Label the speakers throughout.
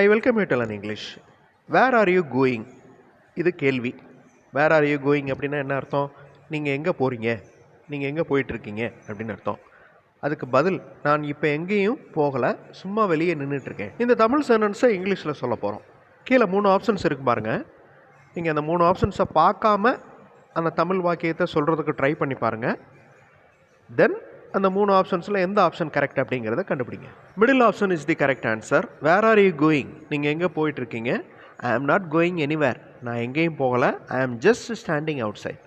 Speaker 1: I welcome you tell English where are you going இது கேள்வி. வேர் are you going அப்படின்னா என்ன அர்த்தம்? நீங்கள் எங்கே போகிறீங்க நீங்கள் எங்கே போயிட்டுருக்கீங்க? அப்படின்னு அர்த்தம். அதுக்கு பதில் நான் இப்போ எங்கேயும் போகலை சும்மா வெளியே நின்றுட்டுருக்கேன் இந்த தமிழ் சென்டென்ஸை இங்கிலீஷில் சொல்ல போகிறோம் கீழே மூணு ஆப்ஷன்ஸ் இருக்கு பாருங்கள் நீங்கள் அந்த மூணு ஆப்ஷன்ஸை பார்க்காம அந்த தமிழ் வாக்கியத்தை சொல்கிறதுக்கு ட்ரை பண்ணி பாருங்கள் தென் அந்த மூணு ஆப்ஷன்ஸில் எந்த ஆப்ஷன் கரெக்ட் அப்படிங்கிறத கண்டுபிடிங்க. Middle option is the correct answer where are you going நீங்கள் எங்கே போயிட்டுருக்கீங்க? ஐ ஆம் நாட் கோயிங் எனிவேர் நான் எங்கேயும் போகலை. ஐ ஆம் ஜஸ்ட் ஸ்டாண்டிங் அவுட் சைட்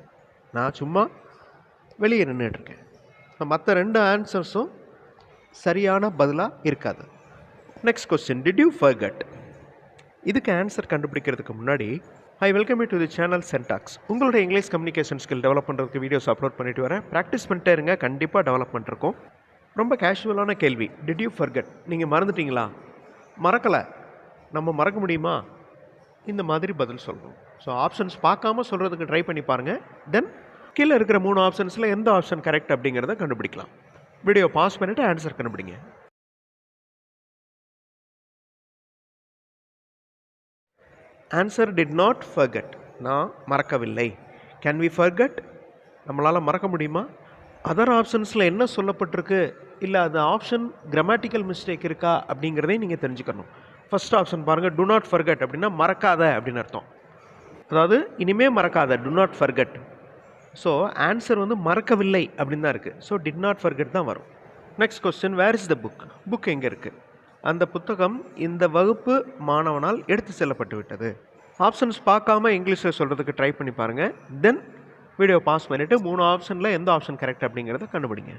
Speaker 1: நான் சும்மா வெளியே நின்றுட்டுருக்கேன் மற்ற ரெண்டு ஆன்சர்ஸும் சரியான பதிலாக இருக்காது. Next question did you forget இதுக்கு ஆன்சர் கண்டுபிடிக்கிறதுக்கு முன்னாடி I welcome you to the channel சென்டாக்ஸ் உங்களோட இங்கிலீஷ் கம்யூனிகேஷன் ஸ்கில் டெவலப் பண்ணுறதுக்கு வீடியோஸ் அப்லோட் பண்ணிட்டு வரேன். ப்ராக்டிஸ் பண்ணிட்டே இருங்க. கண்டிப்பாக டெவலப்மெண்ட் இருக்கும். ரொம்ப கேஷுவலான கேள்வி. டிட் யூ ஃபர்கட் நீங்கள் மறந்துட்டீங்களா? மறக்கலை. நம்ம மறக்க முடியுமா? இந்த மாதிரி பதில் சொல்லணும். ஸோ ஆப்ஷன்ஸ் பார்க்காம சொல்கிறதுக்கு ட்ரை பண்ணி பாருங்கள் தென் கீழே இருக்கிற மூணு ஆப்ஷன்ஸில் எந்த ஆப்ஷன் கரெக்ட் அப்படிங்கிறத கண்டுபிடிக்கலாம். வீடியோ பாஸ் பண்ணிவிட்டு ஆன்சர் கண்டுபிடிங்க. ஆன்சர் டிட் நாட் ஃபர்கட் நான் மறக்கவில்லை. கேன் வி ஃபர்கட் நம்மளால் மறக்க முடியுமா? அதர் ஆப்ஷன்ஸில் என்ன சொல்லப்பட்டிருக்கு? இல்லை அது ஆப்ஷன் கிராமட்டிக்கல் மிஸ்டேக் இருக்கா? அப்படிங்கிறதையும் நீங்கள் தெரிஞ்சுக்கணும். ஃபஸ்ட் ஆப்ஷன் பாருங்கள் டு நாட் ஃபர்கட் அப்படின்னா மறக்காத அப்படின்னு அர்த்தம். அதாவது இனிமே மறக்காத do not forget so answer வந்து மறக்கவில்லை அப்படின்னு தான் இருக்குது ஸோ டிட் நாட் ஃபர்கட் தான் வரும். Next question where is the book book எங்கே இருக்குது அந்த புத்தகம் இந்த வகுப்பு மாணவனால் எடுத்து செல்லப்பட்டு விட்டது ஆப்ஷன்ஸ் பார்க்காம இங்கிலீஷில் சொல்கிறதுக்கு ட்ரை பண்ணி பாருங்கள் தென் வீடியோ பாஸ் பண்ணிவிட்டு மூணு ஆப்ஷனில் எந்த ஆப்ஷன் கரெக்ட் அப்படிங்கிறத கண்டுபிடிங்க.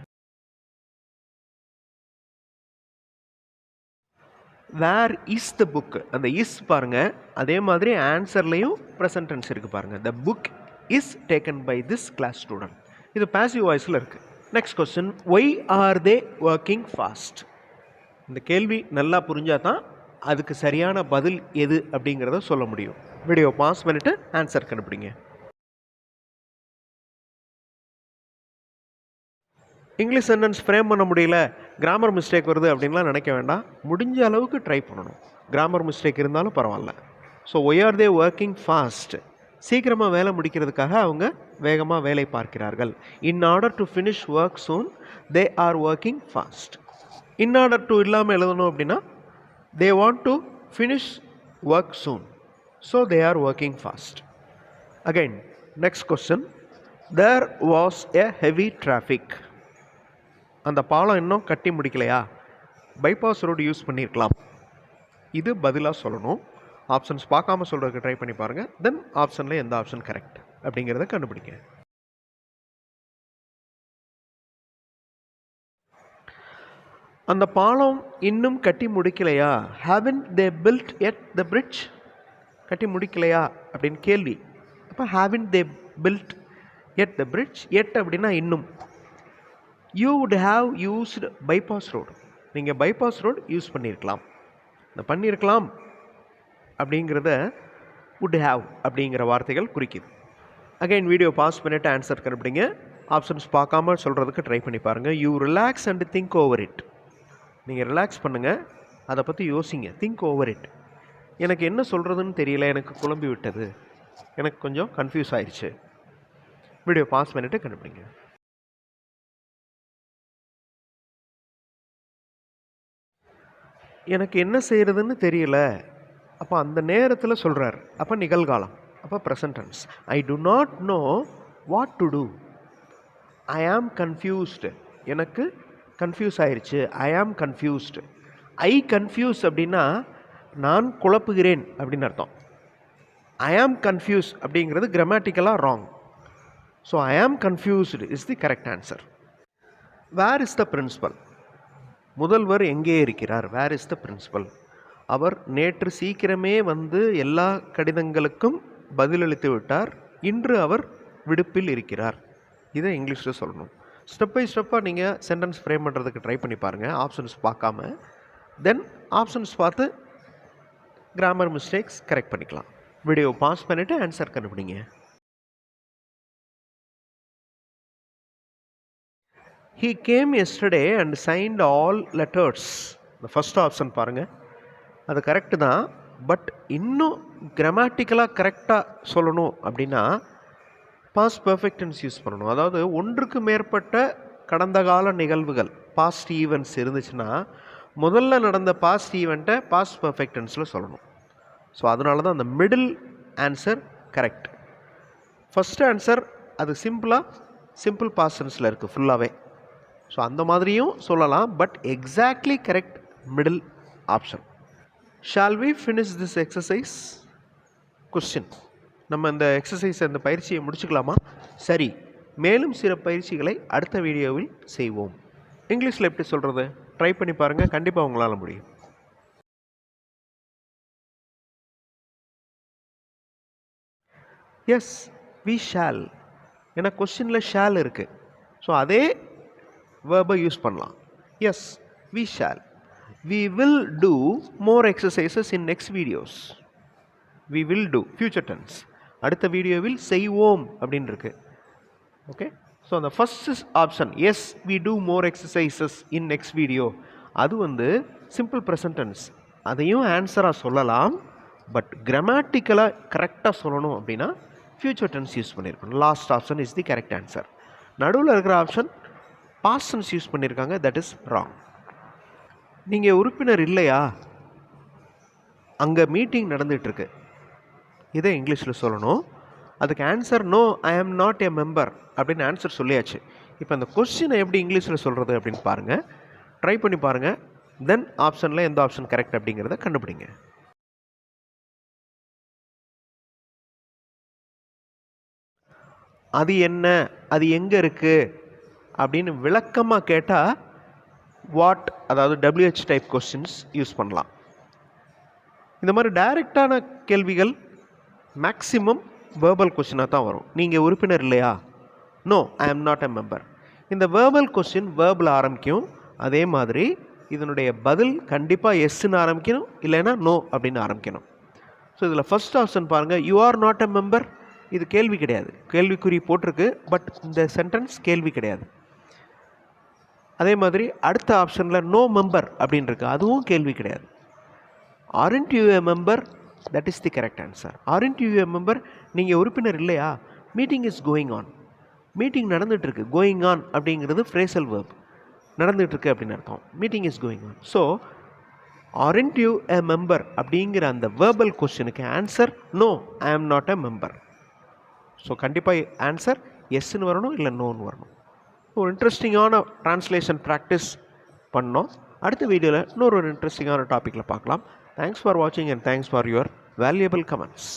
Speaker 1: வேர் இஸ் த புக் அந்த இஸ் பாருங்கள் அதே மாதிரி ஆன்சர்லேயும் ப்ரெசன்டென்ஸ் இருக்குது பாருங்கள் the book is taken by this class student இது பாசிவ் வாய்ஸில் இருக்குது next question why are they working fast இந்த கேள்வி நல்லா புரிஞ்சால் தான் அதுக்கு சரியான பதில் எது அப்படிங்கிறத சொல்ல முடியும். வீடியோ பாஸ் பண்ணிவிட்டு ஆன்சர் கண்டுபிடிங்க. இங்கிலீஷ் சென்டென்ஸ் ஃப்ரேம் பண்ண முடியல கிராமர் மிஸ்டேக் வருது அப்படின்லாம் நினைக்க வேண்டாம். முடிஞ்ச அளவுக்கு ட்ரை பண்ணணும். கிராமர் மிஸ்டேக் இருந்தாலும் பரவாயில்ல. So why are they working fast சீக்கிரமாக வேலை முடிக்கிறதுக்காக அவங்க வேகமாக வேலை பார்க்கிறார்கள். In order to finish work soon they are working fast in order to இல்லாமல் எழுதணும் அப்படின்னா they want to finish work soon so they are working fast again next question there was a heavy traffic அந்த பாலம் இன்னும் கட்டி முடிக்கலையா? Bypass road use பண்ணியிருக்கலாம் இது பதிலாக சொல்லணும். ஆப்ஷன்ஸ் பார்க்காம சொல்கிறதுக்கு ட்ரை பண்ணி பாருங்கள் தென் ஆப்ஷனில் எந்த ஆப்ஷன் கரெக்ட் அப்படிங்கிறத கண்டுபிடிங்க. அந்த பாலம் இன்னும் கட்டி முடிக்கலையா? ஹாவன் தே பில்ட் எட் த பிரிட்ஜ் கட்டி முடிக்கலையா? அப்படின்னு கேள்வி. அப்போ ஹேவின் தே பில்ட் எட் த பிரிட்ஜ் எட் அப்படின்னா இன்னும். You would have used bypass road நீங்கள் பைபாஸ் ரோடு யூஸ் பண்ணியிருக்கலாம் இந்த பண்ணியிருக்கலாம் அப்படிங்கிறத வுட் ஹாவ் அப்படிங்கிற வார்த்தைகள் குறிக்குது. அகைன் வீடியோ பாஸ் பண்ணிவிட்டு ஆன்சர் கண்டுபிடிங்க. ஆப்ஷன்ஸ் பார்க்காம சொல்கிறதுக்கு ட்ரை பண்ணி பாருங்கள் you relax and think over it நீங்கள் ரிலாக்ஸ் பண்ணுங்கள் அதை பற்றி யோசிங்க. திங்க் ஓவர் இட் எனக்கு என்ன சொல்கிறதுன்னு தெரியல. எனக்கு குழம்பி விட்டது. எனக்கு கொஞ்சம் கன்ஃபியூஸ் ஆயிடுச்சு வீடியோ பாஸ் பண்ணிவிட்டு கண்டுபிடிங்க. எனக்கு என்ன செய்கிறதுன்னு தெரியல. அப்போ அந்த நேரத்தில் சொல்கிறார் அப்போ நிகழ்காலம். அப்போ present tense I do not know what to do I am confused எனக்கு கன்ஃபியூஸ் ஆயிடுச்சு ஐ ஆம் கன்ஃபியூஸ்டு ஐ கன்ஃபியூஸ் அப்படின்னா நான் குழப்புகிறேன் அப்படின்னு அர்த்தம். ஐ ஆம் கன்ஃபியூஸ் அப்படிங்கிறது கிராமட்டிக்கலாக wrong so I am confused is the correct answer where is the principal முதல்வர் எங்கே இருக்கிறார்? வேர் இஸ் த பிரின்சிபல் அவர் நேற்று சீக்கிரமே வந்து எல்லா கடிதங்களுக்கும் பதிலளித்து விட்டார். இன்று அவர் விடுப்பில் இருக்கிறார். இதை இங்கிலீஷில் சொல்லணும். ஸ்டெப் பை ஸ்டெப்பாக நீங்கள் சென்டென்ஸ் ஃப்ரேம் பண்ணுறதுக்கு ட்ரை பண்ணி பாருங்கள் ஆப்ஷன்ஸ் பார்க்காம. தென் ஆப்ஷன்ஸ் பார்த்து கிராமர் மிஸ்டேக்ஸ் கரெக்ட் பண்ணிக்கலாம். வீடியோ பாஸ் பண்ணிவிட்டு ஆன்சர் கண்டுபிடிங்க. He came yesterday and signed all letters இந்த ஃபஸ்ட் ஆப்ஷன் பாருங்கள் அது கரெக்டு தான். பட் இன்னும் கிராமட்டிக்கலாக கரெக்டாக சொல்லணும் அப்படின்னா பாஸ் பர்ஃபெக்டன்ஸ் யூஸ் பண்ணணும். அதாவது ஒன்றுக்கு மேற்பட்ட கடந்த கால நிகழ்வுகள் பாஸ்ட் ஈவெண்ட்ஸ் இருந்துச்சுன்னா முதல்ல நடந்த பாஸ்ட் ஈவெண்ட்டை பாஸ்ட் பர்ஃபெக்டன்ஸில் சொல்லணும். ஸோ அதனால தான் அந்த middle answer correct first answer அது சிம்பிளாக சிம்பிள் பாஸ்டன்ஸில் இருக்குது ஃபுல்லாகவே ஸோ அந்த மாதிரியும் சொல்லலாம். But exactly correct middle option shall we finish this exercise question நம்ம இந்த எக்ஸசைஸ் இந்த பயிற்சியை முடிச்சுக்கலாமா? சரி. மேலும் சில பயிற்சிகளை அடுத்த வீடியோவில் செய்வோம். இங்கிலீஷில் எப்படி சொல்கிறது ட்ரை பண்ணி பாருங்கள் கண்டிப்பாக உங்களால் முடியும். எஸ் வி ஷால் ஏன்னா கொஸ்டினில் ஷால் இருக்குது ஸோ அதே வேர்பை யூஸ் பண்ணலாம். Yes we shall we will do more exercises in next videos we will do future tense அடுத்த வீடியோவில் செய்வோம் அப்படின்னு இருக்கு ஓகே ஸோ அந்த first option yes we do more exercises in next video அது வந்து சிம்பிள் ப்ரெசன்டென்ஸ் அதையும் ஆன்சராக சொல்லலாம். பட் கிராமட்டிக்கலாக கரெக்டாக சொல்லணும் அப்படின்னா ஃபியூச்சர் டென்ஸ் யூஸ் பண்ணியிருக்கணும் last option is the correct answer நடுவில் இருக்கிற ஆப்ஷன் பாசன்ஸ் யூஸ் பண்ணியிருக்காங்க தட் இஸ் ராங் நீங்கள் உறுப்பினர் இல்லையா? அங்கே மீட்டிங் நடந்துகிட்ருக்கு இதை இங்கிலீஷில் சொல்லணும். அதுக்கு answer no I am not a member அப்படின்னு ஆன்சர் சொல்லியாச்சு. இப்போ அந்த கொஸ்டினை எப்படி இங்கிலீஷில் சொல்கிறது அப்படின்னு பாருங்கள் ட்ரை பண்ணி பாருங்கள் தென் ஆப்ஷனில் எந்த ஆப்ஷன் கரெக்ட் அப்படிங்கிறத கண்டுபிடிங்க. அது என்ன? அது எங்கே இருக்குது அப்படின்னு விளக்கமாக கேட்டால் வாட் அதாவது டபிள்யூஹெச் டைப் கொஸ்டின்ஸ் யூஸ் பண்ணலாம். இந்த மாதிரி டைரெக்டான கேள்விகள் மேக்ஸிமம் வேர்பல் கொஸ்டினாக தான் வரும். நீங்கள் உறுப்பினர் இல்லையா? No I am not a member இந்த வேர்பல் கொஸ்டின் வேர்பில் ஆரம்பிக்கும். அதே மாதிரி இதனுடைய பதில் கண்டிப்பாக எஸ்ன்னு ஆரம்பிக்கணும் இல்லைன்னா நோ அப்படின்னு ஆரம்பிக்கணும். ஸோ இதில் ஃபஸ்ட் ஆப்ஷன் பாருங்கள் you are not a member இது கேள்வி கிடையாது. கேள்விக்குறி போட்டிருக்கு பட் இந்த சென்டென்ஸ் கேள்வி கிடையாது. அதே மாதிரி அடுத்த ஆப்ஷனில் நோ மெம்பர் அப்படின்னு இருக்கு அதுவும் கேள்வி கிடையாது. Aren't you a member that is the correct answer aren't you a member நீங்கள் உறுப்பினர் இல்லையா? Meeting is going on meeting நடந்துகிட்ருக்கு கோயிங் ஆன் அப்படிங்கிறது ஃப்ரேசல் வேர்ப் நடந்துகிட்ருக்கு அப்படின்னு அர்த்தம். Meeting is going on so aren't you a member அப்படிங்கிற அந்த வேர்பல் கொஸ்டினுக்கு answer no I am not a member so கண்டிப்பாக ஆன்சர் எஸ்ன்னு வரணும் இல்லை நோன்னு வரணும். ஒரு இன்ட்ரெஸ்டிங்கான ட்ரான்ஸ்லேஷன் ப்ராக்டிஸ் பண்ணோம். அடுத்த வீடியோவில் இன்னொரு ஒரு இன்ட்ரெஸ்டிங்கான டாப்பிக்கில் பார்க்கலாம். தேங்க்ஸ் ஃபார் வாட்சிங் and thanks for your valuable comments